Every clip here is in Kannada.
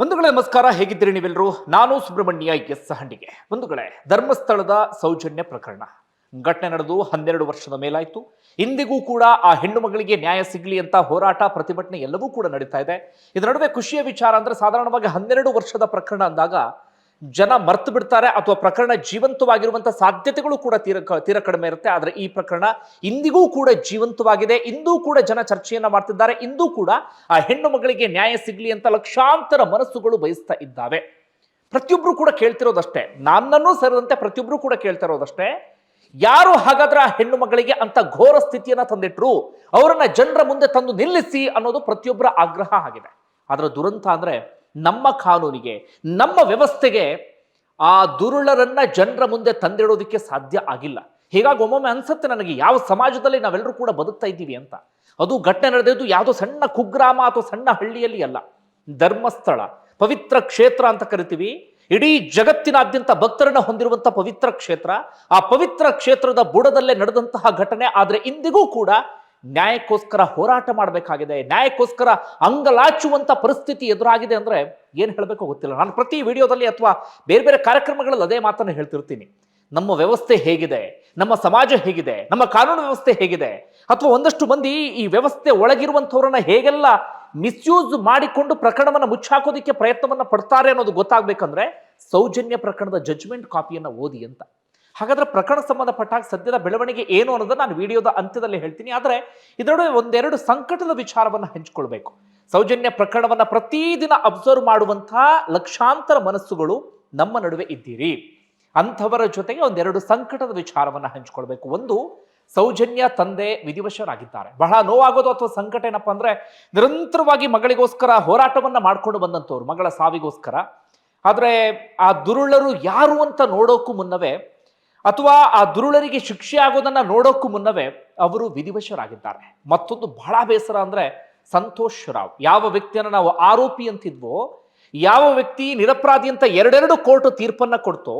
ಬಂಧುಗಳೇ, ನಮಸ್ಕಾರ. ಹೇಗಿದ್ದೀರಿ ನೀವೆಲ್ಲರೂ? ನಾನು ಸುಬ್ರಹ್ಮಣ್ಯ ಎಸ್ ಹಂಡಿಗೆ. ಬಂಧುಗಳೇ, ಧರ್ಮಸ್ಥಳದ ಸೌಜನ್ಯ ಪ್ರಕರಣ. ಘಟನೆ ನಡೆದು ಹನ್ನೆರಡು ವರ್ಷದ ಮೇಲಾಯಿತು. ಇಂದಿಗೂ ಕೂಡ ಆ ಹೆಣ್ಣು ಮಗಳಿಗೆ ನ್ಯಾಯ ಸಿಗಲಿ ಅಂತ ಹೋರಾಟ, ಪ್ರತಿಭಟನೆ ಎಲ್ಲವೂ ಕೂಡ ನಡೀತಾ ಇದೆ. ಇದರ ನಡುವೆ ಖುಷಿಯ ವಿಚಾರ ಅಂದ್ರೆ ಸಾಧಾರಣವಾಗಿ ಹನ್ನೆರಡು ವರ್ಷದ ಪ್ರಕರಣ ಅಂದಾಗ ಜನ ಮರ್ತು ಬಿಡ್ತಾರೆ ಅಥವಾ ಪ್ರಕರಣ ಜೀವಂತವಾಗಿರುವಂತಹ ಸಾಧ್ಯತೆಗಳು ಕೂಡ ತೀರ ತೀರ ಕಡಿಮೆ ಇರುತ್ತೆ. ಆದರೆ ಈ ಪ್ರಕರಣ ಇಂದಿಗೂ ಕೂಡ ಜೀವಂತವಾಗಿದೆ. ಇಂದೂ ಕೂಡ ಜನ ಚರ್ಚೆಯನ್ನ ಮಾಡ್ತಿದ್ದಾರೆ. ಇಂದೂ ಕೂಡ ಆ ಹೆಣ್ಣು ಮಗಳಿಗೆ ನ್ಯಾಯ ಸಿಗ್ಲಿ ಅಂತ ಲಕ್ಷಾಂತರ ಮನಸ್ಸುಗಳು ಬಯಸ್ತಾ ಇದ್ದಾವೆ. ಪ್ರತಿಯೊಬ್ರು ಕೂಡ ಕೇಳ್ತಿರೋದಷ್ಟೇ. ನನ್ನನ್ನು ಸೇರಿದಂತೆ ಪ್ರತಿಯೊಬ್ರು ಕೂಡ ಕೇಳ್ತಿರೋದಷ್ಟೇ. ಯಾರು ಹಾಗಾದ್ರೆ ಆ ಹೆಣ್ಣು ಮಗಳಿಗೆ ಅಂತ ಘೋರ ಸ್ಥಿತಿಯನ್ನ ತಂದಿಟ್ರು? ಅವರನ್ನ ಜನರ ಮುಂದೆ ತಂದು ನಿಲ್ಲಿಸಿ ಅನ್ನೋದು ಪ್ರತಿಯೊಬ್ಬರ ಆಗ್ರಹ ಆಗಿದೆ. ಅದರ ದುರಂತ ಅಂದ್ರೆ ನಮ್ಮ ಕಾನೂನಿಗೆ, ನಮ್ಮ ವ್ಯವಸ್ಥೆಗೆ ಆ ದುರುಳರನ್ನ ಜನರ ಮುಂದೆ ತಂದಿಡೋದಕ್ಕೆ ಸಾಧ್ಯ ಆಗಿಲ್ಲ. ಹೀಗಾಗಿ ಒಮ್ಮೊಮ್ಮೆ ಅನ್ಸುತ್ತೆ ನನಗೆ, ಯಾವ ಸಮಾಜದಲ್ಲಿ ನಾವೆಲ್ಲರೂ ಕೂಡ ಬದುಕ್ತಾ ಇದ್ದೀವಿ ಅಂತ. ಅದು ಘಟನೆ ನಡೆದಿದ್ದು ಯಾವುದೋ ಸಣ್ಣ ಕುಗ್ರಾಮ ಅಥವಾ ಸಣ್ಣ ಹಳ್ಳಿಯಲ್ಲಿ ಅಲ್ಲ. ಧರ್ಮಸ್ಥಳ, ಪವಿತ್ರ ಕ್ಷೇತ್ರ ಅಂತ ಕರಿತೀವಿ. ಇಡೀ ಜಗತ್ತಿನಾದ್ಯಂತ ಭಕ್ತರನ್ನ ಹೊಂದಿರುವಂತಹ ಪವಿತ್ರ ಕ್ಷೇತ್ರ. ಆ ಪವಿತ್ರ ಕ್ಷೇತ್ರದ ಬುಡದಲ್ಲೇ ನಡೆದಂತಹ ಘಟನೆ, ಆದ್ರೆ ಇಂದಿಗೂ ಕೂಡ ನ್ಯಾಯಕ್ಕೋಸ್ಕರ ಹೋರಾಟ ಮಾಡಬೇಕಾಗಿದೆ, ನ್ಯಾಯಕ್ಕೋಸ್ಕರ ಅಂಗಲಾಚುವಂತ ಪರಿಸ್ಥಿತಿ ಎದುರಾಗಿದೆ ಅಂದ್ರೆ ಏನ್ ಹೇಳಬೇಕು ಗೊತ್ತಿಲ್ಲ. ನಾನು ಪ್ರತಿ ವಿಡಿಯೋದಲ್ಲಿ ಅಥವಾ ಬೇರೆ ಬೇರೆ ಕಾರ್ಯಕ್ರಮಗಳಲ್ಲಿ ಅದೇ ಮಾತನ್ನು ಹೇಳ್ತಿರ್ತೀನಿ. ನಮ್ಮ ವ್ಯವಸ್ಥೆ ಹೇಗಿದೆ, ನಮ್ಮ ಸಮಾಜ ಹೇಗಿದೆ, ನಮ್ಮ ಕಾನೂನು ವ್ಯವಸ್ಥೆ ಹೇಗಿದೆ, ಅಥವಾ ಒಂದಷ್ಟು ಮಂದಿ ಈ ವ್ಯವಸ್ಥೆ ಒಳಗಿರುವಂಥವ್ರನ್ನ ಹೇಗೆಲ್ಲ ಮಿಸ್ಯೂಸ್ ಮಾಡಿಕೊಂಡು ಪ್ರಕರಣವನ್ನ ಮುಚ್ಚಾಕೋದಿಕ್ಕೆ ಪ್ರಯತ್ನವನ್ನ ಪಡ್ತಾರೆ ಅನ್ನೋದು ಗೊತ್ತಾಗ್ಬೇಕಂದ್ರೆ ಸೌಜನ್ಯ ಪ್ರಕರಣದ ಜಜ್ಮೆಂಟ್ ಕಾಪಿಯನ್ನ ಓದಿ ಅಂತ. ಹಾಗಾದ್ರೆ ಪ್ರಕರಣ ಸಂಬಂಧಪಟ್ಟಾಗ ಸದ್ಯದ ಬೆಳವಣಿಗೆ ಏನು ಅನ್ನೋದನ್ನ ನಾನು ವಿಡಿಯೋದ ಅಂತ್ಯದಲ್ಲಿ ಹೇಳ್ತೀನಿ. ಆದರೆ ಇದರೊಳಗೆ ಒಂದೆರಡು ಸಂಕಟದ ವಿಚಾರವನ್ನ ಹಂಚಿಕೊಳ್ಬೇಕು. ಸೌಜನ್ಯ ಪ್ರಕರಣವನ್ನ ಪ್ರತಿದಿನ ಅಬ್ಸರ್ವ್ ಮಾಡುವಂತಹ ಲಕ್ಷಾಂತರ ಮನಸ್ಸುಗಳು ನಮ್ಮ ನಡುವೆ ಇದ್ದೀರಿ. ಅಂಥವರ ಜೊತೆಗೆ ಒಂದೆರಡು ಸಂಕಟದ ವಿಚಾರವನ್ನ ಹಂಚಿಕೊಳ್ಬೇಕು. ಒಂದು, ಸೌಜನ್ಯ ತಂದೆ ವಿಧಿವಶರಾಗಿದ್ದಾರೆ. ಬಹಳ ನೋವಾಗೋದು ಅಥವಾ ಸಂಕಟ ಏನಪ್ಪಾ ಅಂದ್ರೆ ನಿರಂತರವಾಗಿ ಮಗಳಿಗೋಸ್ಕರ ಹೋರಾಟವನ್ನ ಮಾಡ್ಕೊಂಡು ಬಂದಂಥವ್ರು ಮಗಳ ಸಾವಿಗೋಸ್ಕರ. ಆದರೆ ಆ ದುರುಳರು ಯಾರು ಅಂತ ನೋಡೋಕ್ಕೂ ಮುನ್ನವೇ ಅಥವಾ ಆ ದುರುಳರಿಗೆ ಶಿಕ್ಷೆ ಆಗೋದನ್ನ ನೋಡೋಕ್ಕೂ ಮುನ್ನವೇ ಅವರು ವಿಧಿವಶರಾಗಿದ್ದಾರೆ. ಮತ್ತೊಂದು ಬಹಳ ಬೇಸರ ಅಂದ್ರೆ ಸಂತೋಷ್ ರಾವ್. ಯಾವ ವ್ಯಕ್ತಿಯನ್ನು ನಾವು ಆರೋಪಿ ಅಂತಿದ್ವೋ, ಯಾವ ವ್ಯಕ್ತಿ ನಿರಪರಾಧಿ ಅಂತ ಎರಡೆರಡು ಕೋರ್ಟ್ ತೀರ್ಪನ್ನ ಕೊಡ್ತೋ,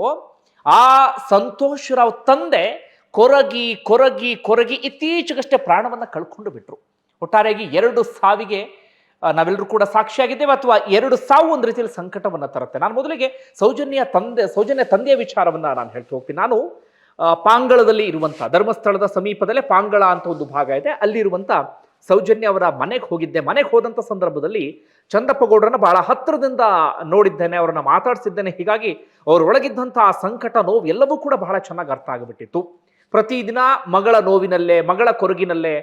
ಆ ಸಂತೋಷ್ ರಾವ್ ತಂದೆ ಕೊರಗಿ ಕೊರಗಿ ಕೊರಗಿ ಇತ್ತೀಚೆಗಷ್ಟೇ ಪ್ರಾಣವನ್ನ ಕಳ್ಕೊಂಡು ಬಿಟ್ರು. ಒಟ್ಟಾರೆಯಾಗಿ ಎರಡು ಸಾವಿಗೆ ನಾವೆಲ್ಲರೂ ಕೂಡ ಸಾಕ್ಷಿಯಾಗಿದ್ದೇವೆ ಅಥವಾ ಎರಡು ಸಾವು ಒಂದು ರೀತಿಯಲ್ಲಿ ಸಂಕಟವನ್ನು ತರುತ್ತೆ. ನಾನು ಮೊದಲಿಗೆ ಸೌಜನ್ಯ ತಂದೆ, ಸೌಜನ್ಯ ತಂದೆಯ ವಿಚಾರವನ್ನು ನಾನು ಹೇಳ್ತಾ ಹೋಗ್ತೀನಿ. ನಾನು ಪಾಂಗಳದಲ್ಲಿ ಇರುವಂಥ ಧರ್ಮಸ್ಥಳದ ಸಮೀಪದಲ್ಲೇ ಪಾಂಗಳ ಅಂತ ಒಂದು ಭಾಗ ಇದೆ. ಅಲ್ಲಿರುವಂಥ ಸೌಜನ್ಯ ಅವರ ಮನೆಗೆ ಹೋಗಿದ್ದೆ. ಮನೆಗೆ ಹೋದಂಥ ಸಂದರ್ಭದಲ್ಲಿ ಚಂದಪ್ಪಗೌಡರನ್ನು ಬಹಳ ಹತ್ತಿರದಿಂದ ನೋಡಿದ್ದೇನೆ, ಅವರನ್ನು ಮಾತಾಡಿಸಿದ್ದೇನೆ. ಹೀಗಾಗಿ ಅವರೊಳಗಿದ್ದಂಥ ಆ ಸಂಕಟ ನೋವು ಎಲ್ಲವೂ ಕೂಡ ಬಹಳ ಚೆನ್ನಾಗಿ ಅರ್ಥ ಆಗಿಬಿಟ್ಟಿತ್ತು. ಪ್ರತಿದಿನ ಮಗಳ ನೋವಿನಲ್ಲೇ, ಮಗಳ ಕೊರಗಿನಲ್ಲೇ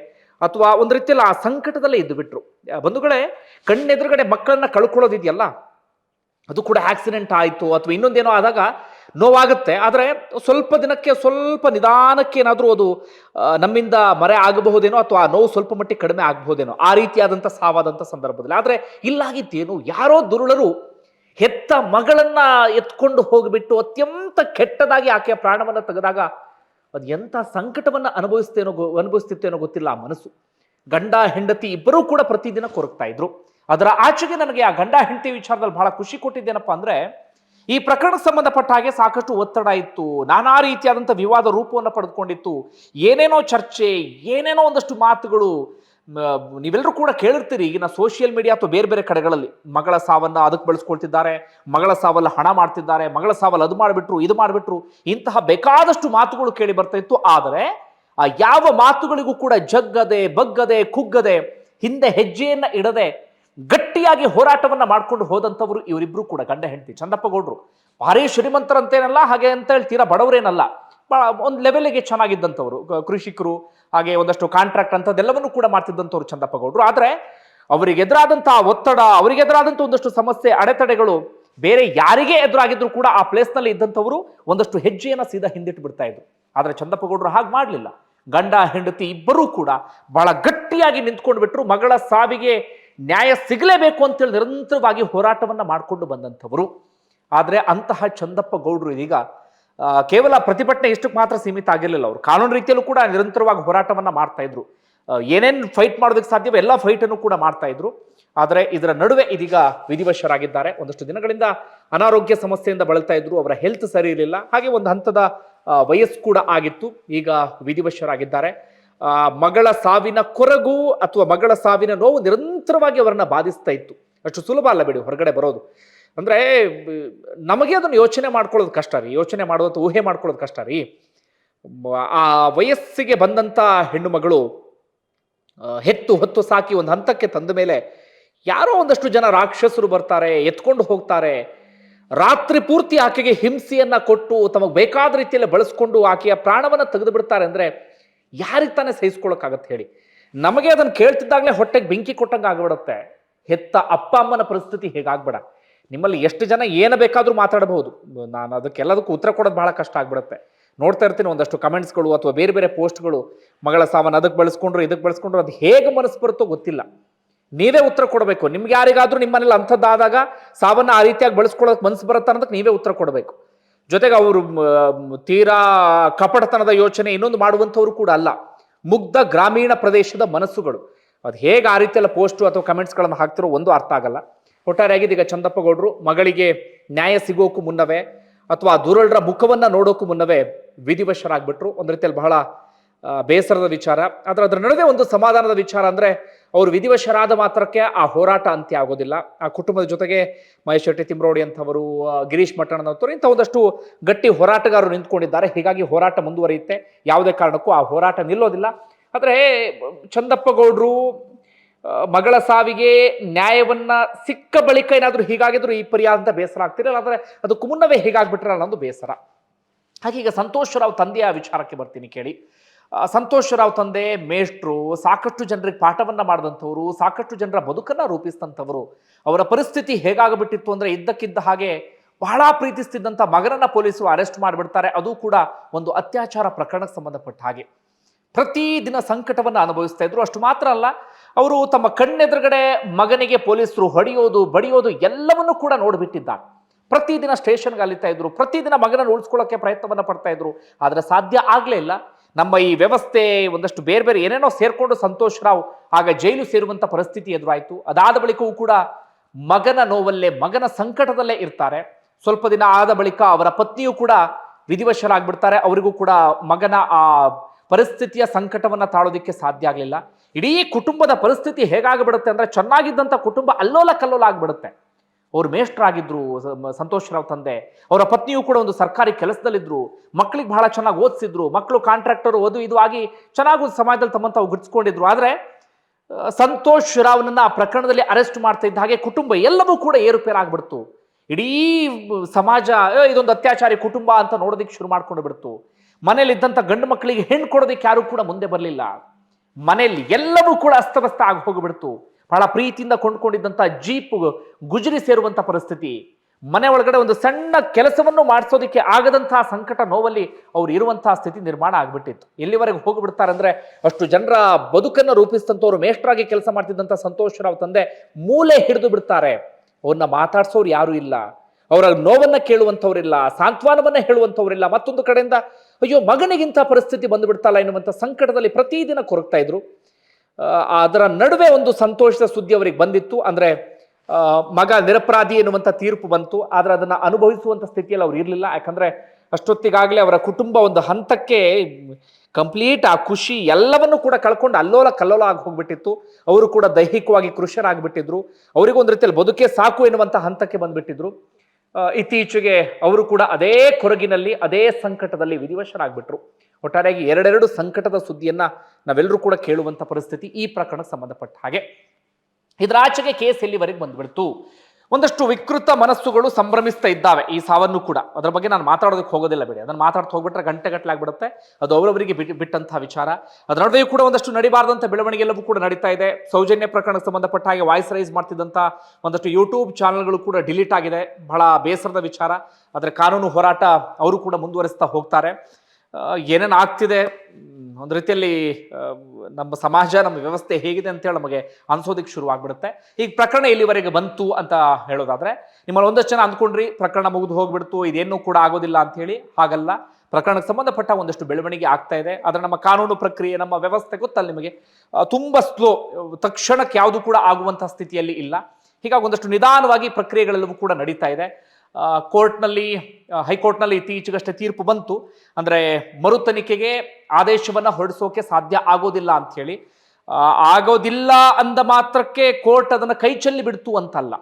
ಅಥವಾ ಒಂದು ರೀತಿಯಲ್ಲಿ ಆ ಸಂಕಟದಲ್ಲೇ ಇದ್ದು ಬಿಟ್ರು ಬಂಧುಗಳೇ, ಕಣ್ಣೆದುರುಗಡೆ ಮಕ್ಕಳನ್ನ ಕಳ್ಕೊಳ್ಳೋದಿದೆಯಲ್ಲ ಅದು ಕೂಡ ಆಕ್ಸಿಡೆಂಟ್ ಆಯಿತು ಅಥವಾ ಇನ್ನೊಂದೇನೋ ಆದಾಗ ನೋವಾಗುತ್ತೆ. ಆದರೆ ಸ್ವಲ್ಪ ದಿನಕ್ಕೆ ಸ್ವಲ್ಪ ನಿಧಾನಕ್ಕೆ ಏನಾದರೂ ಅದು ನಮ್ಮಿಂದ ಮರೆ ಆಗಬಹುದೇನೋ ಅಥವಾ ಆ ನೋವು ಸ್ವಲ್ಪ ಮಟ್ಟಿಗೆ ಕಡಿಮೆ ಆಗಬಹುದೇನೋ ಆ ರೀತಿಯಾದಂಥ ಸಾವಾದಂಥ ಸಂದರ್ಭದಲ್ಲಿ. ಆದರೆ ಇಲ್ಲಾಗಿತ್ತೇನು? ಯಾರೋ ದುರುಳರು ಹೆತ್ತ ಮಗಳನ್ನ ಎತ್ಕೊಂಡು ಹೋಗಿಬಿಟ್ಟು ಅತ್ಯಂತ ಕೆಟ್ಟದಾಗಿ ಆಕೆಯ ಪ್ರಾಣವನ್ನು ತೆಗೆದಾಗ ಅದು ಎಂಥ ಸಂಕಟವನ್ನು ಅನುಭವಿಸ್ತೇನೋ ಗೊ- ಅನುಭವಿಸ್ತಿತ್ತೇನೋ ಗೊತ್ತಿಲ್ಲ ಆ ಮನಸ್ಸು. ಗಂಡ, ಹೆಂಡತಿ ಇಬ್ಬರೂ ಕೂಡ ಪ್ರತಿದಿನ ಕೊರಗ್ತಾ ಇದ್ರು. ಅದರ ಆಚೆಗೆ ನನಗೆ ಆ ಗಂಡ, ಹೆಂಡತಿ ವಿಚಾರದಲ್ಲಿ ಬಹಳ ಖುಷಿ ಕೊಟ್ಟಿದ್ದೇನಪ್ಪ ಅಂದ್ರೆ, ಈ ಪ್ರಕರಣಕ್ಕೆ ಸಂಬಂಧಪಟ್ಟ ಹಾಗೆ ಸಾಕಷ್ಟು ಒತ್ತಡ ಇತ್ತು. ನಾನಾ ರೀತಿಯಾದಂಥ ವಿವಾದ ರೂಪವನ್ನು ಪಡೆದುಕೊಂಡಿತ್ತು. ಏನೇನೋ ಚರ್ಚೆ, ಏನೇನೋ ಒಂದಷ್ಟು ಮಾತುಗಳು ನೀವೆಲ್ಲರೂ ಕೂಡ ಕೇಳಿರ್ತೀರಿ ಈಗಿನ ಸೋಷಿಯಲ್ ಮೀಡಿಯಾ ಅಥವಾ ಬೇರೆ ಬೇರೆ ಕಡೆಗಳಲ್ಲಿ ಮಗಳ ಸಾವನ್ನ ಅದಕ್ಕೆ ಬಳಸ್ಕೊಳ್ತಿದ್ದಾರೆ, ಮಗಳ ಸಾವಲ್ಲ ಹಣ ಮಾಡ್ತಿದ್ದಾರೆ, ಮಗಳ ಸಾವಲ್ಲ ಅದು ಮಾಡಿಬಿಟ್ರು, ಇದು ಮಾಡಿಬಿಟ್ರು, ಇಂತಹ ಬೇಕಾದಷ್ಟು ಮಾತುಗಳು ಕೇಳಿ ಬರ್ತಾ ಇತ್ತು. ಆದರೆ, ಆ ಯಾವ ಮಾತುಗಳಿಗೂ ಕೂಡ ಜಗ್ಗದೆ, ಬಗ್ಗದೆ, ಕುಗ್ಗದೆ, ಹಿಂದೆ ಹೆಜ್ಜೆಯನ್ನ ಇಡದೆ ಗಟ್ಟಿಯಾಗಿ ಹೋರಾಟವನ್ನ ಮಾಡ್ಕೊಂಡು ಹೋದಂಥವರು ಇವರಿಬ್ರು ಕೂಡ ಗಂಡ ಹೆಂಡತಿ ಚಂದಪ್ಪ ಗೌಡ್ರು ಭಾರಿ ಶ್ರೀಮಂತರಂತೇನಲ್ಲ, ಹಾಗೆ ಅಂತ ಹೇಳ್ತೀರಾ, ಬಡವರೇನಲ್ಲ. ಬಹಳ ಒಂದು ಲೆವೆಲ್ಗೆ ಚೆನ್ನಾಗಿದ್ದಂಥವ್ರು ಕೃಷಿಕರು, ಹಾಗೆ ಒಂದಷ್ಟು ಕಾಂಟ್ರಾಕ್ಟ್ ಅಂಥದ್ದೆಲ್ಲವನ್ನು ಕೂಡ ಮಾಡ್ತಿದ್ದಂಥವ್ರು ಚಂದಪ್ಪ ಗೌಡರು ಆದರೆ ಅವರಿಗೆ ಎದುರಾದಂಥ ಒತ್ತಡ, ಅವರಿಗೆ ಎದುರಾದಂಥ ಒಂದಷ್ಟು ಸಮಸ್ಯೆ, ಅಡೆತಡೆಗಳು ಬೇರೆ ಯಾರಿಗೆ ಎದುರಾಗಿದ್ರು ಕೂಡ ಆ ಪ್ಲೇಸ್ನಲ್ಲಿ ಇದ್ದಂಥವ್ರು ಒಂದಷ್ಟು ಹೆಜ್ಜೆಯನ್ನು ಸೀದಾ ಹಿಂದಿಟ್ಟು ಬಿಡ್ತಾ ಇದ್ರು. ಆದರೆ ಚಂದಪ್ಪ ಗೌಡರು ಹಾಗೆ ಮಾಡಲಿಲ್ಲ. ಗಂಡ, ಹೆಂಡತಿ ಇಬ್ಬರೂ ಕೂಡ ಬಹಳ ಗಟ್ಟಿಯಾಗಿ ನಿಂತ್ಕೊಂಡು ಬಿಟ್ಟರು ಮಗಳ ಸಾವಿಗೆ ನ್ಯಾಯ ಸಿಗಲೇಬೇಕು ಅಂತೇಳಿ ನಿರಂತರವಾಗಿ ಹೋರಾಟವನ್ನ ಮಾಡಿಕೊಂಡು ಬಂದಂಥವರು. ಆದರೆ ಅಂತಹ ಚಂದಪ್ಪ ಗೌಡರು ಇದೀಗ ಕೇವಲ ಪ್ರತಿಭಟನೆ ಇಷ್ಟಕ್ಕೆ ಮಾತ್ರ ಸೀಮಿತ ಆಗಿರಲಿಲ್ಲ ಅವರು. ಕಾನೂನು ರೀತಿಯಲ್ಲೂ ಕೂಡ ನಿರಂತರವಾಗಿ ಹೋರಾಟವನ್ನು ಮಾಡ್ತಾ ಇದ್ರು. ಏನೇನು ಫೈಟ್ ಮಾಡೋದಕ್ಕೆ ಸಾಧ್ಯವೋ ಎಲ್ಲ ಫೈಟನ್ನು ಕೂಡ ಮಾಡ್ತಾ ಇದ್ರು. ಆದರೆ ಇದರ ನಡುವೆ ಇದೀಗ ವಿಧಿವಶರಾಗಿದ್ದಾರೆ ಒಂದಷ್ಟು ದಿನಗಳಿಂದ ಅನಾರೋಗ್ಯ ಸಮಸ್ಯೆಯಿಂದ ಬಳಲ್ತಾ ಇದ್ರು. ಅವರ ಹೆಲ್ತ್ ಸರಿ ಇರಲಿಲ್ಲ. ಹಾಗೆ ಒಂದು ಹಂತದ ವಯಸ್ಸು ಕೂಡ ಆಗಿತ್ತು. ಈಗ ವಿಧಿವಶರಾಗಿದ್ದಾರೆ ಮಗಳ ಸಾವಿನ ಕೊರಗು ಅಥವಾ ಮಗಳ ಸಾವಿನ ನೋವು ನಿರಂತರವಾಗಿ ಅವರನ್ನ ಬಾಧಿಸ್ತಾ ಇತ್ತು. ಅಷ್ಟು ಸುಲಭ ಅಲ್ಲ ಬಿಡಿ, ಹೊರಗಡೆ ಬರೋದು. ಅಂದರೆ ನಮಗೆ ಅದನ್ನು ಯೋಚನೆ ಮಾಡ್ಕೊಳ್ಳೋದು ಕಷ್ಟ ರೀ, ಯೋಚನೆ ಮಾಡೋದು ಊಹೆ ಮಾಡ್ಕೊಳ್ಳೋದು ಕಷ್ಟ ರೀ. ಆ ವಯಸ್ಸಿಗೆ ಬಂದಂಥ ಹೆಣ್ಣು ಮಗಳು ಹೆತ್ತು ಹೊತ್ತು ಸಾಕಿ ಒಂದು ಹಂತಕ್ಕೆ ತಂದ ಮೇಲೆ ಯಾರೋ ಒಂದಷ್ಟು ಜನ ರಾಕ್ಷಸರು ಬರ್ತಾರೆ, ಎತ್ಕೊಂಡು ಹೋಗ್ತಾರೆ. ರಾತ್ರಿ ಪೂರ್ತಿ ಆಕೆಗೆ ಹಿಂಸೆಯನ್ನು ಕೊಟ್ಟು ತಮಗೆ ಬೇಕಾದ ರೀತಿಯಲ್ಲಿ ಬಳಸ್ಕೊಂಡು ಆಕೆಯ ಪ್ರಾಣವನ್ನು ತೆಗೆದು ಬಿಡ್ತಾರೆ ಅಂದರೆ ಯಾರಿಗೆ ತಾನೇ ಸಹಿಸ್ಕೊಳ್ಳೋಕ್ಕಾಗತ್ತೆ ಹೇಳಿ. ನಮಗೆ ಅದನ್ನು ಕೇಳ್ತಿದ್ದಾಗಲೇ ಹೊಟ್ಟೆಗೆ ಬೆಂಕಿ ಕೊಟ್ಟಂಗೆ ಆಗಿಬಿಡುತ್ತೆ. ಹೆತ್ತ ಅಪ್ಪ ಅಮ್ಮನ ಪರಿಸ್ಥಿತಿ ಹೇಗಾಗ್ಬೇಡ. ನಿಮ್ಮಲ್ಲಿ ಎಷ್ಟು ಜನ ಏನು ಬೇಕಾದರೂ ಮಾತಾಡಬಹುದು. ನಾನು ಅದಕ್ಕೆಲ್ಲದಕ್ಕೂ ಉತ್ತರ ಕೊಡೋದು ಬಹಳ ಕಷ್ಟ ಆಗ್ಬಿಡುತ್ತೆ. ನೋಡ್ತಾ ಇರ್ತೀನಿ ಒಂದಷ್ಟು ಕಮೆಂಟ್ಸ್ಗಳು ಅಥವಾ ಬೇರೆ ಬೇರೆ ಪೋಸ್ಟ್ಗಳು ಮಗಳ ಸಾಮಾನು ಅದಕ್ಕೆ ಬಳಸ್ಕೊಂಡ್ರು, ಇದಕ್ಕೆ ಬಳಸ್ಕೊಂಡ್ರು, ಅದು ಹೇಗೆ ಮನಸ್ಸು ಬರುತ್ತೋ ಗೊತ್ತಿಲ್ಲ. ನೀವೇ ಉತ್ತರ ಕೊಡಬೇಕು. ನಿಮ್ಗೆ ಯಾರಿಗಾದರೂ ನಿಮ್ಮನೇಲಿ ಅಂಥದ್ದಾದಾಗ ಸಾವನ್ನು ಆ ರೀತಿಯಾಗಿ ಬಳಸ್ಕೊಳ್ಳೋಕೆ ಮನಸ್ಸು ಬರುತ್ತೆ ಅನ್ನೋದಕ್ಕೆ ನೀವೇ ಉತ್ತರ ಕೊಡಬೇಕು. ಜೊತೆಗೆ ಅವರು ತೀರಾ ಕಪಟತನದ ಯೋಚನೆ ಇನ್ನೊಂದು ಮಾಡುವಂಥವ್ರು ಕೂಡ ಅಲ್ಲ. ಮುಗ್ಧ ಗ್ರಾಮೀಣ ಪ್ರದೇಶದ ಮನಸ್ಸುಗಳು. ಅದು ಹೇಗೆ ಆ ರೀತಿಯೆಲ್ಲ ಪೋಸ್ಟು ಅಥವಾ ಕಮೆಂಟ್ಸ್ಗಳನ್ನು ಹಾಕ್ತಿರೋ ಒಂದು ಅರ್ಥ ಆಗಲ್ಲ. ಒಟ್ಟಾರೆಯಾಗಿ ಈಗ ಚಂದಪ್ಪಗೌಡರು ಮಗಳಿಗೆ ನ್ಯಾಯ ಸಿಗೋಕ್ಕೂ ಮುನ್ನವೇ ಅಥವಾ ದುರಳರ ಮುಖವನ್ನ ನೋಡೋಕ್ಕೂ ಮುನ್ನವೇ ವಿಧಿವಶರಾಗ್ಬಿಟ್ರು. ಒಂದು ರೀತಿಯಲ್ಲಿ ಬಹಳ ಬೇಸರದ ವಿಚಾರ. ಆದರೆ ಅದರ ನಡುವೆ ಒಂದು ಸಮಾಧಾನದ ವಿಚಾರ ಅಂದ್ರೆ ಅವರು ವಿಧಿವಶರಾದ ಮಾತ್ರಕ್ಕೆ ಆ ಹೋರಾಟ ಅಂತ್ಯ ಆಗೋದಿಲ್ಲ. ಆ ಕುಟುಂಬದ ಜೊತೆಗೆ ಮಹೇಶ್ ಶೆಟ್ಟಿ ತಿಮ್ರೋಡಿ ಅಂತವರು ಗಿರೀಶ್ ಮಟ್ಟಣ್ಣನವರು ಇಂಥ ಒಂದಷ್ಟು ಗಟ್ಟಿ ಹೋರಾಟಗಾರರು ನಿಂತ್ಕೊಂಡಿದ್ದಾರೆ. ಹೀಗಾಗಿ ಹೋರಾಟ ಮುಂದುವರಿಯುತ್ತೆ. ಯಾವುದೇ ಕಾರಣಕ್ಕೂ ಆ ಹೋರಾಟ ನಿಲ್ಲೋದಿಲ್ಲ. ಆದರೆ ಚಂದಪ್ಪ ಗೌಡ್ರು ಆ, ಮಗಳ ಸಾವಿಗೆ ನ್ಯಾಯವನ್ನ ಸಿಕ್ಕ ಬಳಿಕ ಏನಾದರೂ ಹೀಗಾಗಿದ್ರು ಈ ಪರಿಯಾದ ಅಂತ ಬೇಸರ ಆಗ್ತಿರಲ್ಲ, ಆದರೆ ಅದಕ್ಕೂ ಮುನ್ನವೇ ಹೀಗಾಗ್ಬಿಟ್ರಲ್ಲ ಅನ್ನೋದು ಬೇಸರ. ಹಾಗೆ ಈಗ ಸಂತೋಷ್ ರಾವ್ ತಂದೆಯ ವಿಚಾರಕ್ಕೆ ಬರ್ತೀನಿ ಕೇಳಿ. ಸಂತೋಷರಾವ್ ಸಂತೋಷ್ ರಾವ್ ತಂದೆ, ಮೇಷ್ಟ್ರು, ಸಾಕಷ್ಟು ಜನರಿಗೆ ಪಾಠವನ್ನ ಮಾಡಿದಂಥವ್ರು, ಸಾಕಷ್ಟು ಜನರ ಬದುಕನ್ನ ರೂಪಿಸಿದಂಥವರು, ಅವರ ಪರಿಸ್ಥಿತಿ ಹೇಗಾಗ್ಬಿಟ್ಟಿತ್ತು ಅಂದ್ರೆ ಇದ್ದಕ್ಕಿದ್ದ ಹಾಗೆ ಬಹಳ ಪ್ರೀತಿಸ್ತಿದ್ದಂಥ ಮಗನನ್ನ ಪೊಲೀಸರು ಅರೆಸ್ಟ್ ಮಾಡಿಬಿಡ್ತಾರೆ. ಅದು ಕೂಡ ಒಂದು ಅತ್ಯಾಚಾರ ಪ್ರಕರಣಕ್ಕೆ ಸಂಬಂಧಪಟ್ಟ ಹಾಗೆ. ಪ್ರತಿದಿನ ಸಂಕಟವನ್ನು ಅನುಭವಿಸ್ತಾ ಇದ್ರು. ಅಷ್ಟು ಮಾತ್ರ ಅಲ್ಲ ಅವರು ತಮ್ಮ ಕಣ್ಣೆದುರುಗಡೆ ಮಗನಿಗೆ ಪೊಲೀಸರು ಹೊಡೆಯೋದು, ಬಡಿಯೋದು ಎಲ್ಲವನ್ನೂ ಕೂಡ ನೋಡಿಬಿಟ್ಟಿದ್ದಾರೆ. ಪ್ರತಿದಿನ ಸ್ಟೇಷನ್ಗೆ ಅಲಿತಾ ಇದ್ರು ಪ್ರತಿದಿನ ಮಗನನ್ನು ಉಳಿಸ್ಕೊಳ್ಳೋಕೆ ಪ್ರಯತ್ನವನ್ನು ಪಡ್ತಾ ಇದ್ರು, ಆದರೆ ಸಾಧ್ಯ ಆಗಲೇ ಇಲ್ಲ. ನಮ್ಮ ಈ ವ್ಯವಸ್ಥೆ ಒಂದಷ್ಟು ಬೇರೆ ಬೇರೆ ಏನೇನೋ ಸೇರಿಕೊಂಡು ಸಂತೋಷ್ ರಾವ್ ಆಗ ಜೈಲು ಸೇರುವಂಥ ಪರಿಸ್ಥಿತಿ ಎದುರಾಯಿತು. ಅದಾದ ಬಳಿಕವೂ ಕೂಡ ಮಗನ ನೋವಲ್ಲೇ, ಮಗನ ಸಂಕಟದಲ್ಲೇ ಇರ್ತಾರೆ. ಸ್ವಲ್ಪ ದಿನ ಆದ ಬಳಿಕ ಅವರ ಪತ್ನಿಯು ಕೂಡ ವಿಧಿವಶರಾಗ್ಬಿಡ್ತಾರೆ. ಅವರಿಗೂ ಕೂಡ ಮಗನ ಆ ಪರಿಸ್ಥಿತಿಯ ಸಂಕಟವನ್ನು ತಾಳೋದಕ್ಕೆ ಸಾಧ್ಯ ಆಗಲಿಲ್ಲ. ಇಡೀ ಕುಟುಂಬದ ಪರಿಸ್ಥಿತಿ ಹೇಗಾಗ್ಬಿಡುತ್ತೆ ಅಂದರೆ ಚೆನ್ನಾಗಿದ್ದಂಥ ಕುಟುಂಬ ಅಲ್ಲೋಲ ಕಲ್ಲೋಲ ಆಗಿಬಿಡುತ್ತೆ. ಅವ್ರು ಮೇಷ್ಟ್ರಾಗಿದ್ರು ಸ- ಸಂತೋಷ್ ರಾವ್ ತಂದೆ ಅವರ ಪತ್ನಿಯು ಕೂಡ ಒಂದು ಸರ್ಕಾರಿ ಕೆಲಸದಲ್ಲಿದ್ದರು ಮಕ್ಕಳಿಗೆ ಬಹಳ ಚೆನ್ನಾಗಿ ಓದಿಸಿದ್ರು ಮಕ್ಕಳು ಕಾಂಟ್ರಾಕ್ಟರ್ ಅದು ಇದು ಆಗಿ ಚೆನ್ನಾಗಿ ಸಮಾಜದಲ್ಲಿ ತಮ್ಮಂತ ತಾವು ಗುರ್ಸ್ಕೊಂಡಿದ್ರು ಆದರೆ ಸಂತೋಷ್ ರಾವ್ನನ್ನ ಆ ಪ್ರಕರಣದಲ್ಲಿ ಅರೆಸ್ಟ್ ಮಾಡ್ತಾ ಇದ್ದ ಹಾಗೆ ಕುಟುಂಬ ಎಲ್ಲವೂ ಕೂಡ ಏರುಪೇರಾಗ್ಬಿಡ್ತು ಇಡೀ ಸಮಾಜ "ಏ, ಇದೊಂದು ಅತ್ಯಾಚಾರಿ ಕುಟುಂಬ ಅಂತ ನೋಡೋದಕ್ಕೆ ಶುರು ಮಾಡ್ಕೊಂಡು ಬಿಡ್ತು. ಮನೇಲಿ ಇದ್ದಂಥ ಗಂಡು ಮಕ್ಕಳಿಗೆ ಹೆಣ್ಣು ಕೊಡೋದಕ್ಕೆ ಯಾರೂ ಕೂಡ ಮುಂದೆ ಬರಲಿಲ್ಲ. ಮನೆಯಲ್ಲಿ ಎಲ್ಲವೂ ಕೂಡ ಅಸ್ತವ್ಯಸ್ತ ಆಗಿ ಹೋಗಿಬಿಡ್ತು. ಬಹಳ ಪ್ರೀತಿಯಿಂದ ಕೊಂಡ್ಕೊಂಡಿದ್ದಂಥ ಜೀಪ್ ಗುಜರಿ ಸೇರುವಂಥ ಪರಿಸ್ಥಿತಿ. ಮನೆ ಒಳಗಡೆ ಒಂದು ಸಣ್ಣ ಕೆಲಸವನ್ನು ಮಾಡಿಸೋದಕ್ಕೆ ಆಗದಂತಹ ಸಂಕಟ ನೋವಲ್ಲಿ ಅವ್ರು ಇರುವಂತಹ ಸ್ಥಿತಿ ನಿರ್ಮಾಣ ಆಗ್ಬಿಟ್ಟಿತ್ತು. ಎಲ್ಲಿವರೆಗೆ ಹೋಗಿಬಿಡ್ತಾರೆ ಅಂದ್ರೆ ಅಷ್ಟು ಜನರ ಬದುಕನ್ನು ರೂಪಿಸಿದಂಥವ್ರು ಮೇಷ್ಟ್ರಾಗಿ ಕೆಲಸ ಮಾಡ್ತಿದ್ದಂಥ ಸಂತೋಷ್ ರಾವ್ ತಂದೆ ಮೂಲೆ ಹಿಡಿದು ಬಿಡ್ತಾರೆ. ಅವ್ರನ್ನ ಮಾತಾಡ್ಸೋರು ಯಾರೂ ಇಲ್ಲ. ಅವರ ನೋವನ್ನ ಕೇಳುವಂಥವ್ರಿಲ್ಲ, ಸಾಂತ್ವನವನ್ನ ಹೇಳುವಂಥವ್ರಿಲ್ಲ. ಮತ್ತೊಂದು ಕಡೆಯಿಂದ ಅಯ್ಯೋ, ಮಗನಿಗಿಂತ ಪರಿಸ್ಥಿತಿ ಬಂದುಬಿಡ್ತಲ್ಲ ಎನ್ನುವಂಥ ಸಂಕಟದಲ್ಲಿ ಪ್ರತಿದಿನ ಕೊರಗ್ತಾ ಇದ್ರು. ಅದರ ನಡುವೆ ಒಂದು ಸಂತೋಷದ ಸುದ್ದಿ ಅವರಿಗೆ ಬಂದಿತ್ತು. ಅಂದರೆ ಮಗ ನಿರಪರಾಧಿ ಎನ್ನುವಂಥ ತೀರ್ಪು ಬಂತು. ಆದರೆ ಅದನ್ನು ಅನುಭವಿಸುವಂಥ ಸ್ಥಿತಿಯಲ್ಲಿ ಅವ್ರು ಇರಲಿಲ್ಲ. ಯಾಕಂದರೆ, ಅಷ್ಟೊತ್ತಿಗಾಗಲೇ ಅವರ ಕುಟುಂಬ ಒಂದು ಹಂತಕ್ಕೆ ಕಂಪ್ಲೀಟ್ ಆ ಖುಷಿ ಎಲ್ಲವನ್ನು ಕೂಡ ಕಳ್ಕೊಂಡು ಅಲ್ಲೋಲ ಕಲ್ಲೋಲ ಆಗಿ ಹೋಗ್ಬಿಟ್ಟಿತ್ತು. ಅವರು ಕೂಡ ದೈಹಿಕವಾಗಿ ಕೃಷರಾಗ್ಬಿಟ್ಟಿದ್ರು ಅವರಿಗೂ ಒಂದು ರೀತಿಯಲ್ಲಿ ಬದುಕೇ ಸಾಕು ಎನ್ನುವಂಥ ಹಂತಕ್ಕೆ ಬಂದ್ಬಿಟ್ಟಿದ್ರು. ಇತ್ತೀಚೆಗೆ ಅವರು ಕೂಡ ಅದೇ ಕೊರಗಿನಲ್ಲಿ, ಅದೇ ಸಂಕಟದಲ್ಲಿ ವಿಧಿವಶರಾಗ್ಬಿಟ್ರು. ಒಟ್ಟಾರೆಯಾಗಿ ಎರಡೆರಡು ಸಂಕಟದ ಸುದ್ದಿಯನ್ನ ನಾವೆಲ್ಲರೂ ಕೂಡ ಕೇಳುವಂತ ಪರಿಸ್ಥಿತಿ ಈ ಪ್ರಕರಣಕ್ಕೆ ಸಂಬಂಧಪಟ್ಟ ಹಾಗೆ. ಇದರಾಚೆಗೆ ಕೇಸ್ ಎಲ್ಲಿವರೆಗೆ ಬಂದ್ಬಿಡ್ತು? ಒಂದಷ್ಟು ವಿಕೃತ ಮನಸ್ಸುಗಳು ಸಂಭ್ರಮಿಸ್ತಾ ಇದ್ದಾವೆ ಈ ಸಾವನ್ನು ಕೂಡ. ಅದರ ಬಗ್ಗೆ ನಾನು ಮಾತಾಡೋದಕ್ಕೆ ಹೋಗೋದಿಲ್ಲ ಬಿಡಿ. ಅದನ್ನು ಮಾತಾಡ್ತಾ ಹೋಗ್ಬಿಟ್ರೆ ಗಂಟೆ ಆಗ್ಬಿಡುತ್ತೆ ಅದು ಅವರವರಿಗೆ ಬಿಟ್ಟು ಬಿಟ್ಟಂತಹ ವಿಚಾರ. ಅದರ ನಡುವೆಯೂ ಕೂಡ ಒಂದಷ್ಟು ನಡಿಬಾರ್ದಂಥ ಬೆಳವಣಿಗೆ ಎಲ್ಲವೂ ಕೂಡ ನಡೀತಾ ಇದೆ. ಸೌಜನ್ಯ ಪ್ರಕರಣಕ್ಕೆ ಸಂಬಂಧಪಟ್ಟ ಹಾಗೆ ವಾಯ್ಸ್ ರೈಸ್ ಮಾಡ್ತಿದ್ದಂಥ ಒಂದಷ್ಟು ಯೂಟ್ಯೂಬ್ ಚಾನಲ್ಗಳು ಕೂಡ ಡಿಲೀಟ್ ಆಗಿದೆ. ಬಹಳ ಬೇಸರದ ವಿಚಾರ. ಆದರೆ ಕಾನೂನು ಹೋರಾಟ ಅವರು ಕೂಡ ಮುಂದುವರಿಸ್ತಾ ಹೋಗ್ತಾರೆ. ಏನೇನು ಆಗ್ತಿದೆ? ಒಂದು ರೀತಿಯಲ್ಲಿ ನಮ್ಮ ಸಮಾಜ, ನಮ್ಮ ವ್ಯವಸ್ಥೆ ಹೇಗಿದೆ ಅಂತೇಳಿ ನಮಗೆ ಅನ್ಸೋದಕ್ಕೆ ಶುರು ಆಗ್ಬಿಡುತ್ತೆ ಈಗ ಪ್ರಕರಣ ಇಲ್ಲಿವರೆಗೆ ಬಂತು ಅಂತ ಹೇಳೋದಾದ್ರೆ, ನಿಮ್ಮಲ್ಲಿ ಒಂದಷ್ಟು ಜನ ಅಂದ್ಕೊಂಡ್ರಿ, ಪ್ರಕರಣ ಮುಗಿದು ಹೋಗ್ಬಿಡ್ತು ಇದೇನು ಕೂಡ ಆಗೋದಿಲ್ಲ ಅಂತ ಹೇಳಿ ಹಾಗಲ್ಲ. ಪ್ರಕರಣಕ್ಕೆ ಸಂಬಂಧಪಟ್ಟ ಒಂದಷ್ಟು ಬೆಳವಣಿಗೆ ಆಗ್ತಾ ಇದೆ. ಆದರೆ ನಮ್ಮ ಕಾನೂನು ಪ್ರಕ್ರಿಯೆ, ನಮ್ಮ ವ್ಯವಸ್ಥೆ ಗೊತ್ತಲ್ಲ ನಿಮಗೆ. ತುಂಬಾ ಸ್ಲೋ ತಕ್ಷಣಕ್ಕೆ ಯಾವುದು ಕೂಡ ಆಗುವಂತಹ ಸ್ಥಿತಿಯಲ್ಲಿ ಇಲ್ಲ. ಹೀಗಾಗಿ ಒಂದಷ್ಟು ನಿಧಾನವಾಗಿ ಪ್ರಕ್ರಿಯೆಗಳೆಲ್ಲವೂ ಕೂಡ ನಡೀತಾ ಇದೆ. ಕೋರ್ಟ್ನಲ್ಲಿ ಹೈಕೋರ್ಟ್ನಲ್ಲಿ ಇತ್ತೀಚೆಗಷ್ಟೇ ತೀರ್ಪು ಬಂತು. ಅಂದರೆ ಮರು ತನಿಖೆಗೆ ಆದೇಶವನ್ನು ಹೊರಡಿಸೋಕೆ ಸಾಧ್ಯ ಆಗೋದಿಲ್ಲ ಅಂತ ಹೇಳಿ ಆಗೋದಿಲ್ಲ ಅಂದ ಮಾತ್ರಕ್ಕೆ ಕೋರ್ಟ್ ಅದನ್ನು ಕೈ ಚೆಲ್ಲಿ ಬಿಡ್ತು ಅಂತಲ್ಲ.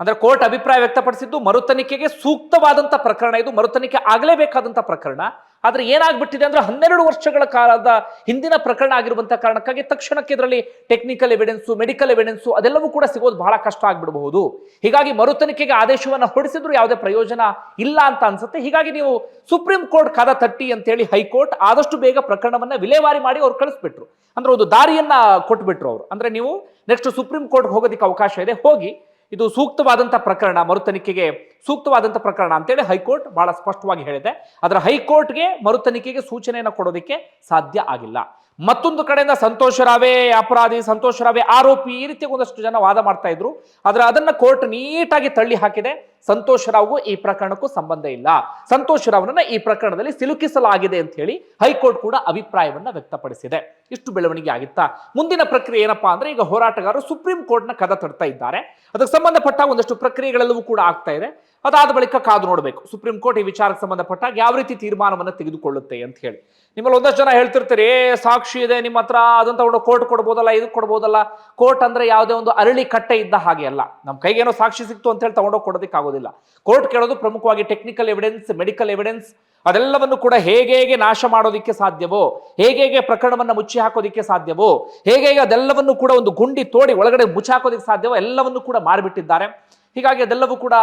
ಅಂದ್ರೆ ಕೋರ್ಟ್ ಅಭಿಪ್ರಾಯ ವ್ಯಕ್ತಪಡಿಸಿದ್ದು ಮರುತನಿಕೆಗೆ ಸೂಕ್ತವಾದಂತ ಪ್ರಕರಣ ಇದು. ಮರುತನಿಕೆ ಆಗಲೇಬೇಕಾದಂತ ಪ್ರಕರಣ. ಆದ್ರೆ ಏನಾಗ್ಬಿಟ್ಟಿದೆ ಅಂದ್ರೆ ಹನ್ನೆರಡು ವರ್ಷಗಳ ಕಾಲದ ಹಿಂದಿನ ಪ್ರಕರಣ ಆಗಿರುವಂತ ಕಾರಣಕ್ಕಾಗಿ ತಕ್ಷಣಕ್ಕೆ ಇದರಲ್ಲಿ ಟೆಕ್ನಿಕಲ್ ಎವಿಡೆನ್ಸು ಮೆಡಿಕಲ್ ಎವಿಡೆನ್ಸು ಅದೆಲ್ಲವೂ ಕೂಡ ಸಿಗೋದು ಬಹಳ ಕಷ್ಟ ಆಗ್ಬಿಡಬಹುದು. ಹೀಗಾಗಿ ಮರುತನಿಕೆಗೆ ಆದೇಶವನ್ನು ಹೊರಡಿಸಿದ್ರು ಯಾವುದೇ ಪ್ರಯೋಜನ ಇಲ್ಲ ಅಂತ ಅನ್ಸುತ್ತೆ. ಹೀಗಾಗಿ ನೀವು ಸುಪ್ರೀಂ ಕೋರ್ಟ್ ಕದ ತಟ್ಟಿ ಅಂತೇಳಿ ಹೈಕೋರ್ಟ್ ಆದಷ್ಟು ಬೇಗ ಪ್ರಕರಣವನ್ನ ವಿಲೇವಾರಿ ಮಾಡಿ ಅವ್ರು ಕಳಿಸ್ಬಿಟ್ರು. ಅಂದ್ರೆ ಒಂದು ದಾರಿಯನ್ನ ಕೊಟ್ಬಿಟ್ರು ಅವರು. ಅಂದ್ರೆ ನೀವು ನೆಕ್ಸ್ಟ್ ಸುಪ್ರೀಂ ಕೋರ್ಟ್ ಹೋಗೋದಿಕ್ಕೆ ಅವಕಾಶ ಇದೆ. ಹೋಗಿ ಇದು ಸೂಕ್ತವಾದಂಥ ಪ್ರಕರಣ, ಮರುತನಿಖೆಗೆ ಸೂಕ್ತವಾದಂಥ ಪ್ರಕರಣ ಅಂತೇಳಿ ಹೈಕೋರ್ಟ್ ಬಹಳ ಸ್ಪಷ್ಟವಾಗಿ ಹೇಳಿದೆ. ಅದರ ಹೈಕೋರ್ಟ್ಗೆ ಮರುತನಿಖೆಗೆ ಸೂಚನೆಯನ್ನು ಕೊಡೋದಕ್ಕೆ ಸಾಧ್ಯ ಆಗಿಲ್ಲ. ಮತ್ತೊಂದು ಕಡೆಯಿಂದ ಸಂತೋಷ ರಾವೇ, ಅಪರಾಧಿ ಸಂತೋಷ ರಾವೇ, ಆರೋಪಿ ಈ ರೀತಿ ಒಂದಷ್ಟು ಜನ ವಾದ ಮಾಡ್ತಾ ಇದ್ರು. ಆದ್ರೆ ಅದನ್ನ ಕೋರ್ಟ್ ನೀಟಾಗಿ ತಳ್ಳಿ ಹಾಕಿದೆ. ಸಂತೋಷ್ ರಾವ್ಗೂ ಈ ಪ್ರಕರಣಕ್ಕೂ ಸಂಬಂಧ ಇಲ್ಲ. ಸಂತೋಷ್ ರಾವ್ನನ್ನ ಈ ಪ್ರಕರಣದಲ್ಲಿ ಸಿಲುಕಿಸಲಾಗಿದೆ ಅಂತ ಹೇಳಿ ಹೈಕೋರ್ಟ್ ಕೂಡ ಅಭಿಪ್ರಾಯವನ್ನ ವ್ಯಕ್ತಪಡಿಸಿದೆ. ಇಷ್ಟು ಬೆಳವಣಿಗೆ ಆಗಿತ್ತಾ? ಮುಂದಿನ ಪ್ರಕ್ರಿಯೆ ಏನಪ್ಪಾ ಅಂದ್ರೆ ಈಗ ಹೋರಾಟಗಾರರು ಸುಪ್ರೀಂ ಕೋರ್ಟ್ನ ಕದ ತಡ್ತಾ ಇದ್ದಾರೆ. ಅದಕ್ಕೆ ಸಂಬಂಧಪಟ್ಟ ಒಂದಷ್ಟು ಪ್ರಕ್ರಿಯೆಗಳೆಲ್ಲವೂ ಕೂಡ ಆಗ್ತಾ ಇದೆ. ಅದಾದ ಬಳಿಕ ಕಾದು ನೋಡಬೇಕು. ಸುಪ್ರೀಂ ಕೋರ್ಟ್ ಈ ವಿಚಾರಕ್ಕೆ ಸಂಬಂಧಪಟ್ಟಾಗ ಯಾವ ರೀತಿ ತೀರ್ಮಾನವನ್ನು ತೆಗೆದುಕೊಳ್ಳುತ್ತೆ ಅಂತ ಹೇಳಿ. ನಿಮ್ಮಲ್ಲಿ ಒಂದಷ್ಟು ಜನ ಹೇಳ್ತಿರ್ತೀರಿ, ಏ, ಸಾಕ್ಷಿ ಇದೆ, ನಿಮ್ಮ ಹತ್ರ ಅದನ್ನ ತಗೊಂಡು ಕೋರ್ಟ್ ಕೊಡ್ಬೋದಲ್ಲ ಇದು ಕೊಡ್ಬೋದಲ್ಲ? ಕೋರ್ಟ್ ಅಂದ್ರೆ ಯಾವುದೇ ಒಂದು ಅರಳಿ ಕಟ್ಟೆ ಇದ್ದ ಹಾಗೆ ಅಲ್ಲ. ನಮ್ಮ ಕೈಗೆ ಏನೋ ಸಾಕ್ಷಿ ಸಿಕ್ತು ಅಂತ ಹೇಳಿ ತಗೊಂಡೋಗಿ ಕೊಡೋದಕ್ಕೆ ಆಗೋದಿಲ್ಲ. ಕೋರ್ಟ್ ಕೇಳೋದು ಪ್ರಮುಖವಾಗಿ ಟೆಕ್ನಿಕಲ್ ಎವಿಡೆನ್ಸ್ ಮೆಡಿಕಲ್ ಎವಿಡೆನ್ಸ್ ಅದೆಲ್ಲವನ್ನು ಕೂಡ ಹೇಗೆ ಹೇಗೆ ನಾಶ ಮಾಡೋದಕ್ಕೆ ಸಾಧ್ಯವೋ, ಹೇಗೆ ಹೇಗೆ ಪ್ರಕರಣವನ್ನು ಮುಚ್ಚಿ ಹಾಕೋದಿಕ್ಕೆ ಸಾಧ್ಯವೋ, ಹೇಗೆ ಹೇಗೆ ಅದೆಲ್ಲವನ್ನು ಕೂಡ ಒಂದು ಗುಂಡಿ ತೋಡಿ ಒಳಗಡೆ ಮುಚ್ಚಾಕೋದಿಕ್ಕೆ ಸಾಧ್ಯವೋ, ಎಲ್ಲವನ್ನು ಕೂಡ ಮಾರಿಬಿಟ್ಟಿದ್ದಾರೆ. ಹೀಗಾಗಿ ಅದೆಲ್ಲವೂ ಕೂಡ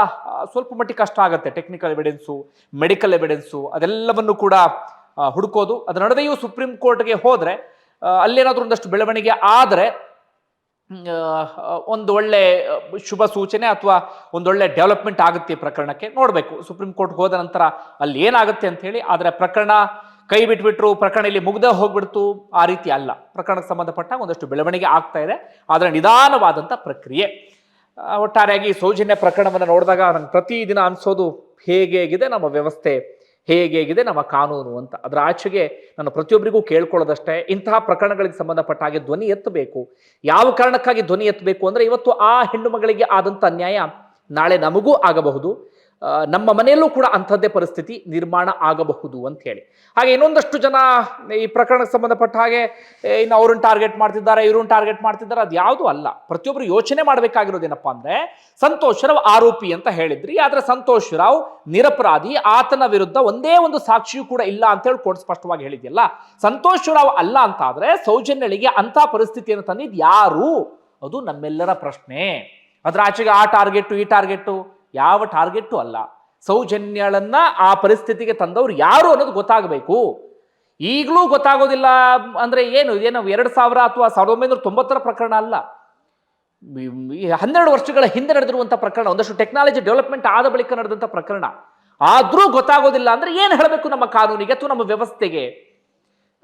ಸ್ವಲ್ಪ ಮಟ್ಟಿಗೆ ಕಷ್ಟ ಆಗುತ್ತೆ. ಟೆಕ್ನಿಕಲ್ ಎವಿಡೆನ್ಸು ಮೆಡಿಕಲ್ ಎವಿಡೆನ್ಸು ಅದೆಲ್ಲವನ್ನು ಕೂಡ ಹುಡುಕೋದು. ಅದರ ನಡುವೆಯೂ ಸುಪ್ರೀಂ ಕೋರ್ಟ್ಗೆ ಹೋದರೆ ಅಲ್ಲೇನಾದರೂ ಒಂದಷ್ಟು ಬೆಳವಣಿಗೆ ಆದರೆ ಒಂದು ಒಳ್ಳೆ ಆ, ಶುಭ ಸೂಚನೆ ಅಥವಾ ಒಂದೊಳ್ಳೆ ಡೆವಲಪ್ಮೆಂಟ್ ಆಗುತ್ತೆ ಪ್ರಕರಣಕ್ಕೆ. ನೋಡಬೇಕು. ಸುಪ್ರೀಂ ಕೋರ್ಟ್ ಹೋದ ನಂತರ ಅಲ್ಲಿ ಏನಾಗುತ್ತೆ ಅಂತ ಹೇಳಿ ಆದರೆ ಪ್ರಕರಣ ಕೈ ಬಿಟ್ಬಿಟ್ರು ಪ್ರಕರಣ ಇಲ್ಲಿ ಮುಗ್ದ ಹೋಗ್ಬಿಡ್ತು ಆ ರೀತಿ ಅಲ್ಲ. ಪ್ರಕರಣಕ್ಕೆ ಸಂಬಂಧಪಟ್ಟ ಒಂದಷ್ಟು ಬೆಳವಣಿಗೆ ಆಗ್ತಾ ಇದೆ. ಆದರೆ ನಿಧಾನವಾದಂಥ ಪ್ರಕ್ರಿಯೆ. ಒಟ್ಟಾರೆಯಾಗಿ ಸೌಜನ್ಯ ಪ್ರಕರಣವನ್ನು ನೋಡಿದಾಗ ನಂಗೆ ಪ್ರತಿದಿನ ಅನಿಸೋದು ಹೇಗೆ ಹೇಗಿದೆ ನಮ್ಮ ವ್ಯವಸ್ಥೆ ಹೇಗಿದೆ ನಮ್ಮ ಕಾನೂನು ಅಂತ. ಅದರ ಆಚೆಗೆ ನಾನು ಪ್ರತಿಯೊಬ್ಬರಿಗೂ ಕೇಳ್ಕೊಳ್ಳೋದಷ್ಟೇ, ಇಂತಹ ಪ್ರಕರಣಗಳಿಗೆ ಸಂಬಂಧಪಟ್ಟ ಹಾಗೆ ಧ್ವನಿ ಎತ್ತಬೇಕು. ಯಾವ ಕಾರಣಕ್ಕಾಗಿ ಧ್ವನಿ ಎತ್ತಬೇಕು ಅಂದ್ರೆ ಇವತ್ತು ಆ ಹೆಣ್ಣು ಮಗಳಿಗೆ ಆದಂಥ ಅನ್ಯಾಯ ನಾಳೆ ನಮಗೂ ಆಗಬಹುದು. ನಮ್ಮ ಮನೆಯಲ್ಲೂ ಕೂಡ ಅಂಥದ್ದೇ ಪರಿಸ್ಥಿತಿ ನಿರ್ಮಾಣ ಆಗಬಹುದು ಅಂತ ಹೇಳಿ. ಹಾಗೆ ಇನ್ನೊಂದಷ್ಟು ಜನ ಈ ಪ್ರಕರಣಕ್ಕೆ ಸಂಬಂಧಪಟ್ಟ ಹಾಗೆ ಇನ್ನು ಅವ್ರನ್ನ ಟಾರ್ಗೆಟ್ ಮಾಡ್ತಿದ್ದಾರೆ, ಇವ್ರನ್ನ ಟಾರ್ಗೆಟ್ ಮಾಡ್ತಿದ್ದಾರೆ, ಅದು ಯಾವುದೂ ಅಲ್ಲ. ಪ್ರತಿಯೊಬ್ಬರು ಯೋಚನೆ ಮಾಡಬೇಕಾಗಿರೋದೇನಪ್ಪ ಅಂದ್ರೆ, ಸಂತೋಷ್ ರಾವ್ ಆರೋಪಿ ಅಂತ ಹೇಳಿದ್ರಿ. ಆದರೆ ಸಂತೋಷ್ ರಾವ್ ನಿರಪರಾಧಿ, ಆತನ ವಿರುದ್ಧ ಒಂದೇ ಒಂದು ಸಾಕ್ಷಿಯೂ ಕೂಡ ಇಲ್ಲ ಅಂತ ಹೇಳಿ ಕೋರ್ಟ್ ಸ್ಪಷ್ಟವಾಗಿ ಹೇಳಿದ್ಯಲ್ಲ. ಸಂತೋಷ್ ರಾವ್ ಅಲ್ಲ ಅಂತ ಆದ್ರೆ ಸೌಜನ್ಯಳಿಗೆ ಅಂತ ಪರಿಸ್ಥಿತಿಯನ್ನು ತಂದಿದ್ದು ಯಾರು? ಅದು ನಮ್ಮೆಲ್ಲರ ಪ್ರಶ್ನೆ. ಅದ್ರ ಆಚೆಗೆ ಆ ಟಾರ್ಗೆಟ್ ಈ ಟಾರ್ಗೆಟ್ ಯಾವ ಟಾರ್ಗೆಟ್ಟು ಅಲ್ಲ. ಸೌಜನ್ಯಳನ್ನ ಆ ಪರಿಸ್ಥಿತಿಗೆ ತಂದವರು ಯಾರು ಅನ್ನೋದು ಗೊತ್ತಾಗಬೇಕು. ಈಗಲೂ ಗೊತ್ತಾಗೋದಿಲ್ಲ, ಅಂದ್ರೆ ಏನು ಏನು ಎರಡು ಸಾವಿರ ಅಥವಾ ಸಾವಿರದ ಒಂಬೈನೂರ ತೊಂಬತ್ತರ ಪ್ರಕರಣ ಅಲ್ಲ. ಹನ್ನೆರಡು ವರ್ಷಗಳ ಹಿಂದೆ ನಡೆದಿರುವಂಥ ಪ್ರಕರಣ, ಒಂದಷ್ಟು ಟೆಕ್ನಾಲಜಿ ಡೆವಲಪ್ಮೆಂಟ್ ಆದ ಬಳಿಕ ನಡೆದಂಥ ಪ್ರಕರಣ. ಆದರೂ ಗೊತ್ತಾಗೋದಿಲ್ಲ ಅಂದ್ರೆ ಏನು ಹೇಳಬೇಕು ನಮ್ಮ ಕಾನೂನಿಗೆ ಅಥವಾ ನಮ್ಮ ವ್ಯವಸ್ಥೆಗೆ?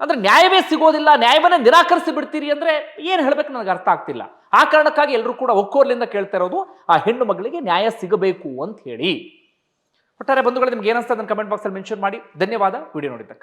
ಅಂದ್ರೆ ನ್ಯಾಯವೇ ಸಿಗೋದಿಲ್ಲ, ನ್ಯಾಯವನ್ನೇ ನಿರಾಕರಿಸಿ ಬಿಡ್ತೀರಿ ಅಂದ್ರೆ ಏನು ಹೇಳಬೇಕು ನನಗೆ ಅರ್ಥ ಆಗ್ತಿಲ್ಲ. ಆ ಕಾರಣಕ್ಕಾಗಿ ಎಲ್ಲರೂ ಕೂಡ ಒಕ್ಕೋರ್ಲಿಂದ ಕೇಳ್ತಾ ಇರೋದು, ಆ ಹೆಣ್ಣು ಮಗಳಿಗೆ ನ್ಯಾಯ ಸಿಗಬೇಕು ಅಂತ ಹೇಳಿ. ಒಟ್ಟಾರೆ ಬಂಧುಗಳು, ನಿಮ್ಗೆ ಏನಿಸ್ತದೆ ಕಮೆಂಟ್ ಬಾಕ್ಸಲ್ಲಿ ಮೆನ್ಷನ್ ಮಾಡಿ. ಧನ್ಯವಾದ. ವಿಡಿಯೋ ನೋಡಿದ್ದಕ್ಕೆ.